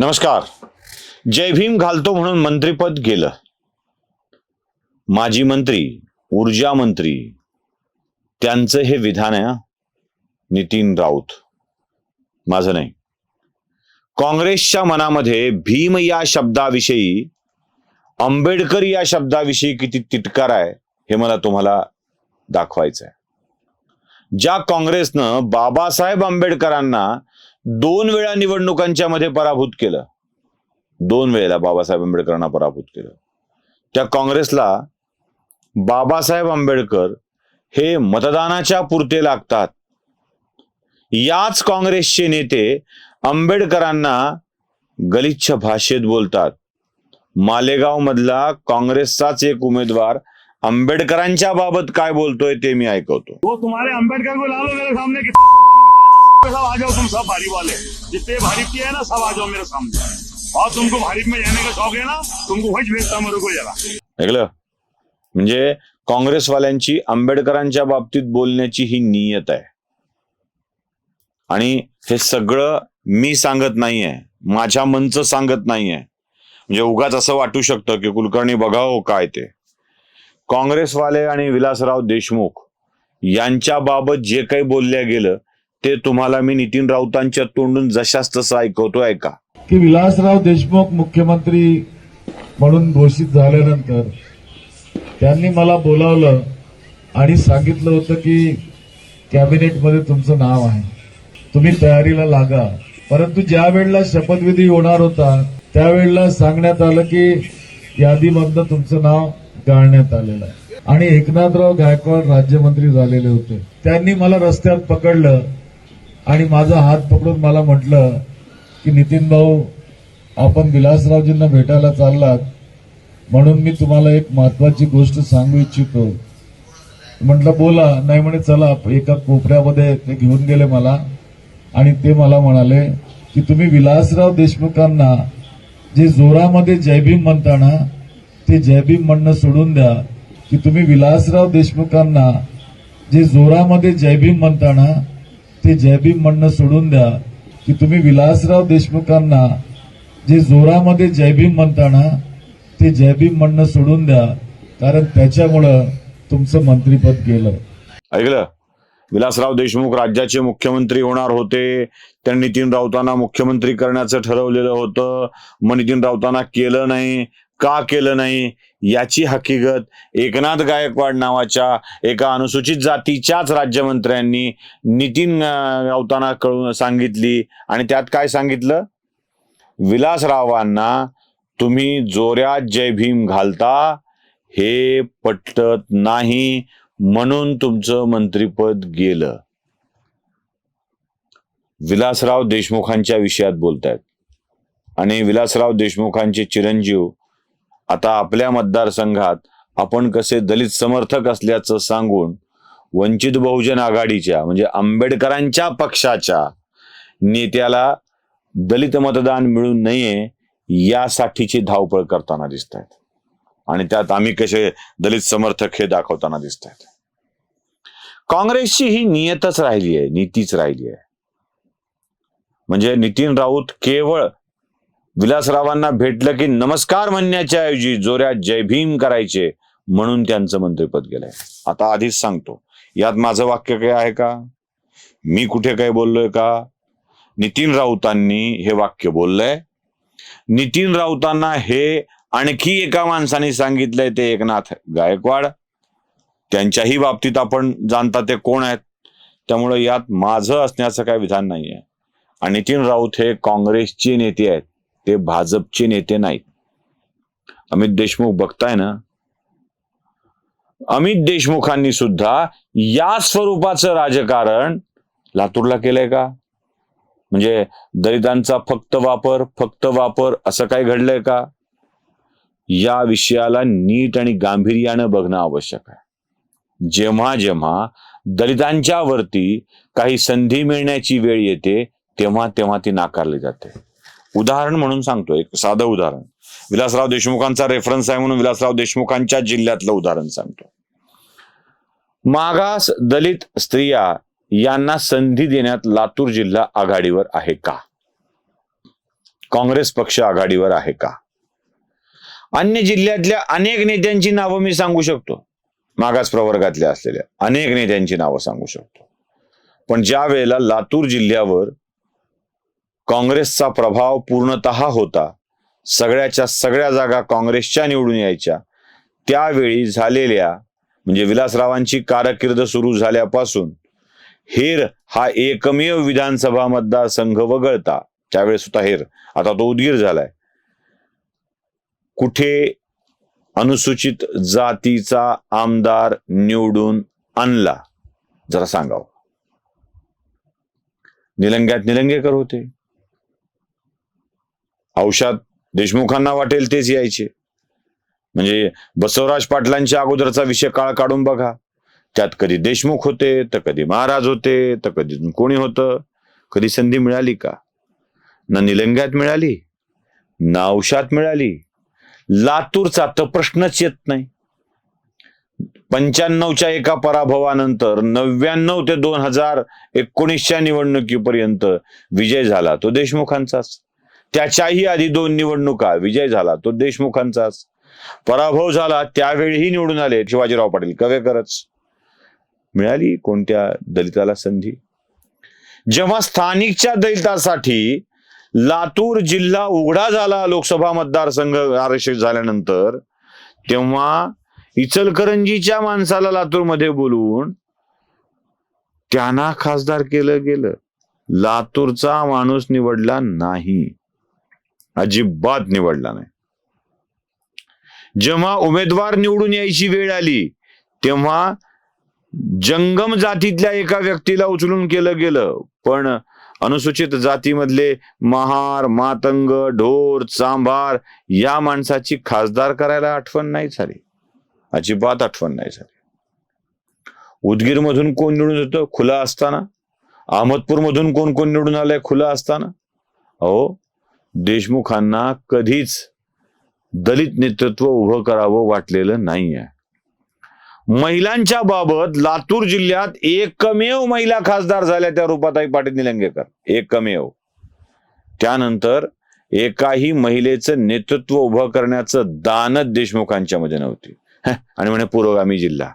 नमस्कार. जय भीम घालतो म्हणून मंत्रीपद गेलं. माजी मंत्री ऊर्जा मंत्री त्यांचं हे विधान आहे नितीन राऊत. माझं नाही. काँग्रेसच्या मनामध्ये भीम या शब्दाविषयी आंबेडकर या शब्दाविषयी किती तिटकार आहे हे मला तुम्हाला दाखवायचं आहे ज्या काँग्रेसनं बाबासाहेब आंबेडकरांना दोन वेळा निवडणुकांच्या मध्ये पराभूत केलं. दोन वेळेला बाबासाहेब आंबेडकरांना पराभूत केलं. त्या काँग्रेसला बाबासाहेब आंबेडकर हे मतदानाच्या पुरते लागतात. याच काँग्रेसचे नेते आंबेडकरांना गलिच्छ भाषेत बोलतात. मालेगाव मधला काँग्रेसचाच एक उमेदवार आंबेडकरांच्या बाबत काय बोलतोय ते मी ऐकवतो. वो अम्बेडकर सब आ जाओ तुम सब भारी वाले। जितने भारी के है ना सब आ जाओ मेरे सामने। और तुमको भारी में जाने का शौक है ना तुमको वही भेजता मेरे को जरा। ऐकलं? म्हणजे काँग्रेसवाल्यांची आंबेडकरांच्या बाबतीत बोलण्याची ही नियत आहे. आणि हे सगळं मी सांगत नाहीये माझ्या मनचं सांगत नाहीये. म्हणजे उगाच असं वाटू शकतं की कुलकर्णी बघावं काय ते. काँग्रेसवाले आणि विलासराव देशमुख यांच्याबाबत जे काही बोलल्या गेलं ते तुम्हाला मी नितीन राऊतांच्या तोंडून जशाच तसं ऐकवतो ऐका. की विलासराव देशमुख मुख्यमंत्री म्हणून घोषित झाल्यानंतर त्यांनी मला बोलावलं आणि सांगितलं होतं की कॅबिनेटमध्ये तुमचं नाव आहे. तुम्ही तयारीला लागा. परंतु ज्या वेळेला शपथविधी होणार होता त्यावेळेला सांगण्यात आलं की यादीमधनं तुमचं नाव गाळण्यात आलेलं आहे. आणि एकनाथराव गायकवाड राज्यमंत्री झालेले होते. त्यांनी मला रस्त्यात पकडलं. आणि माझा हात पकडून मला म्हटलं की नितीन भाऊ आपण विलासरावजींना भेटायला चाललात म्हणून मी तुम्हाला एक महत्वाची गोष्ट सांगू इच्छितो. म्हटलं बोला. नाही म्हणे चला एका कोपऱ्यामध्ये ते घेऊन गेले मला आणि ते मला म्हणाले की तुम्ही विलासराव देशमुखांना जे जोरामध्ये जयभीम म्हणताना ते जयभीम म्हणणं सोडून द्या की तुम्ही विलासराव देशमुखांना जे जोरामध्ये जयभीम म्हणताना ते जयभीम म्हणणं सोडून द्या की तुम्ही विलासराव देशमुखांना जे जोरामध्ये जयभीम म्हणताना ते जयभीम म्हणणं सोडून द्या कारण त्याच्यामुळं तुमचं मंत्रीपद गेलं. ऐकलं? विलासराव देशमुख राज्याचे मुख्यमंत्री होणार होते. त्यांनी नितीन राऊतांना मुख्यमंत्री करण्याचं ठरवलेलं होतं. मग नितीन राऊतांना केलं नाही. का केलं नाही? याची हकीकत एकनाथ गायकवाड नावाच्या एका अनुसूचित जातीच्याच राज्यमंत्र्यांनी नितीन गावताना कळून सांगितली. आणि त्यात काय सांगितलं? विलासरावांना तुम्ही जोऱ्यात जय भीम घालता हे पटत नाही म्हणून तुमचं मंत्रीपद गेलं. विलासराव देशमुखांच्या विषयात बोलतायत. आणि विलासराव देशमुखांचे चिरंजीव आता आपल्या मतदारसंघात आपण कसे दलित समर्थक असल्याचं सांगून वंचित बहुजन आघाडीच्या म्हणजे आंबेडकरांच्या पक्षाच्या नेत्याला दलित मतदान मिळू नये यासाठीची धावपळ करताना दिसत आहेत आणि त्यात आम्ही कसे दलित समर्थक हे दाखवताना दिसत आहेत काँग्रेसची ही नियतच राहिली आहे नीतीच राहिली आहे. म्हणजे नितीन राऊत केवळ विलासरावांना भेटलं की नमस्कार म्हणण्याच्या ऐवजी जोऱ्यात जय भीम करायचे म्हणून त्यांचं मंत्रिपद गेलंय. आता आधीच सांगतो. यात माझं वाक्य काय आहे का? मी कुठे काय बोललोय का? नितीन राऊतांनी हे वाक्य बोललंय. नितीन राऊतांना हे आणखी एका माणसाने सांगितलंय ते एकनाथ गायकवाड. त्यांच्याही बाबतीत आपण जाणता ते कोण आहेत? त्यामुळे यात माझं असण्याचं काय विधान नाहीये. आणि नितीन राऊत हे काँग्रेसचे नेते आहेत. ते भाजपचे नेते नाहीत. अमित देशमुख बघताय ना? अमित देशमुखांनी सुद्धा या स्वरूपाचं राजकारण लातूरला केलंय का? म्हणजे दलितांचा फक्त वापर फक्त वापर असं काय घडलंय का? या विषयाला नीट आणि गांभीर्यानं बघणं आवश्यक आहे. जेव्हा जेव्हा दलितांच्या वरती काही संधी मिळण्याची वेळ येते तेव्हा तेव्हा ती नाकारली जाते. उदाहरण म्हणून सांगतो एक साधं उदाहरण. विलासराव देशमुखांचा रेफरन्स आहे म्हणून विलासराव देशमुखांच्या जिल्ह्यातलं उदाहरण सांगतो. मागास दलित स्त्रिया यांना संधी देण्यात लातूर जिल्हा आघाडीवर आहे का? काँग्रेस पक्ष आघाडीवर आहे का? अन्य जिल्ह्यातल्या अनेक नेत्यांची नावं मी सांगू शकतो. मागास प्रवर्गातल्या असलेल्या अनेक नेत्यांची नावं सांगू शकतो. पण ज्या वेळेला लातूर जिल्ह्यावर काँग्रेसचा प्रभाव पूर्णतः होता. सगळ्याच्या सगळ्या जागा काँग्रेसच्या निवडून यायच्या. त्यावेळी झालेल्या म्हणजे विलासरावांची कारकीर्द सुरू झाल्यापासून हेर हा एकमेव विधानसभा मतदारसंघ वगळता. त्यावेळेस होता हेर. आता तो उदगीर झालाय. कुठे अनुसूचित जातीचा आमदार निवडून आणला? जरा सांगावं. निलंग्यात निलंगेकर होते. औषध देशमुखांना वाटेल तेच यायचे. म्हणजे बसवराज पाटलांच्या अगोदरचा विषय काळ काढून बघा. त्यात कधी देशमुख होते तर कधी महाराज होते तर कधी कोणी होतं. कधी संधी मिळाली का? ना निलंग्यात मिळाली ना औषात मिळाली. लातूरचा तर प्रश्नच येत नाही. पंच्याण्णवच्या एका पराभवानंतर नव्याण्णव ते दोन हजार एकोणीसच्या निवडणुकीपर्यंत विजय झाला तो देशमुखांचाच. त्याच्याही आधी दोन निवडणुका. विजय झाला तो देशमुखांचाच. पराभव झाला त्यावेळीही निवडून आले शिवाजीराव पाटील. कवेकरच मिळाली कोणत्या दलिताला संधी? जेव्हा स्थानिकच्या दलितासाठी लातूर जिल्हा उघडा झाला लोकसभा मतदारसंघ आरक्षित झाल्यानंतर तेव्हा इचलकरंजीच्या माणसाला लातूरमध्ये बोलवून त्यांना खासदार केलं गेलं. लातूरचा माणूस निवडला नाही. अजिबात निवडला नाही. जेव्हा उमेदवार निवडून यायची वेळ आली तेव्हा जंगम जातीतल्या एका व्यक्तीला उचलून केलं गेलं. पण अनुसूचित जातीमधले महार मातंग ढोर चांभार या माणसाची खासदार करायला आठवण नाही झाली. अजिबात आठवण नाही झाली. उदगीर मधून कोण निवडून येतं? खुला असताना. अहमदपूर मधून कोण कोण निवडून आलंय? खुला असताना. अहो देशमुखांना कधीच दलित नेतृत्व उभं करावं वाटलेलं नाहीये. महिलांच्या बाबत लातूर जिल्ह्यात एकमेव महिला खासदार झाल्या त्या रूपाताई पाटील निलंगेकर. एकमेव. त्यानंतर एकाही महिलेचं नेतृत्व उभं करण्याचं दानच देशमुखांच्या मध्ये नव्हती. आणि म्हणे पुरोगामी जिल्हा.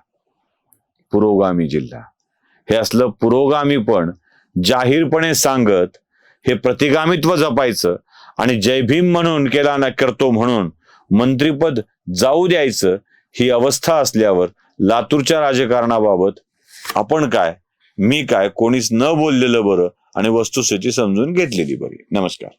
पुरोगामी जिल्हा. हे असलं पुरोगामी पण जाहीरपणे सांगत हे प्रतिगामित्व जपायचं आणि जय भीम म्हणून केला ना करतो म्हणून मंत्रीपद जाऊ द्यायचं ही अवस्था असल्यावर लातूरच्या राजकारणाबाबत आपण काय मी काय कोणीच न बोललेलं बरं आणि वस्तुस्थिती समजून घेतलेली बरी. नमस्कार.